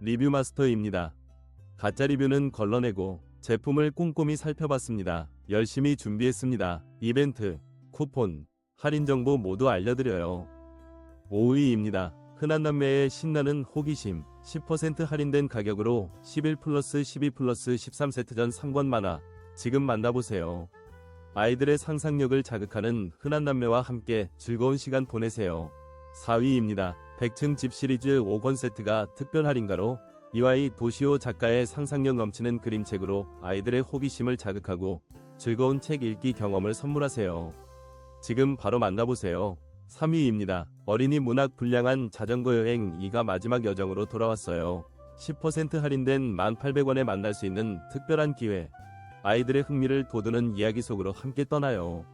리뷰 마스터입니다. 가짜 리뷰는 걸러내고 제품을 꼼꼼히 살펴봤습니다. 열심히 준비했습니다. 이벤트, 쿠폰, 할인 정보 모두 알려드려요. 5위입니다. 흔한 남매의 신나는 호기심 10% 할인된 가격으로 11 플러스 12 플러스 13세트 전 3권 만화 지금 만나보세요. 아이들의 상상력을 자극하는 흔한 남매와 함께 즐거운 시간 보내세요. 4위입니다. 100층 집 시리즈 5권 세트가 특별 할인가로 이와이 도시오 작가의 상상력 넘치는 그림책으로 아이들의 호기심을 자극하고 즐거운 책 읽기 경험을 선물하세요. 지금 바로 만나보세요. 3위입니다. 어린이 문학 불량한 자전거 여행 2가 마지막 여정으로 돌아왔어요. 10% 할인된 1,800원에 만날 수 있는 특별한 기회. 아이들의 흥미를 돋우는 이야기 속으로 함께 떠나요.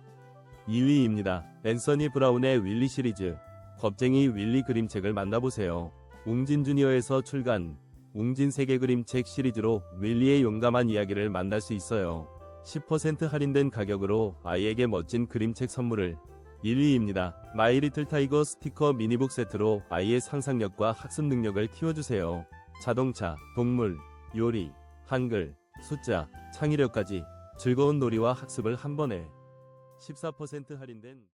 2위입니다. 앤서니 브라운의 윌리 시리즈. 겁쟁이 윌리 그림책을 만나보세요. 웅진 주니어에서 출간. 웅진 세계 그림책 시리즈로 윌리의 용감한 이야기를 만날 수 있어요. 10% 할인된 가격으로 아이에게 멋진 그림책 선물을 1위입니다. 마이 리틀 타이거 스티커 미니북 세트로 아이의 상상력과 학습 능력을 키워주세요. 자동차, 동물, 요리, 한글, 숫자, 창의력까지 즐거운 놀이와 학습을 한 번에 14% 할인된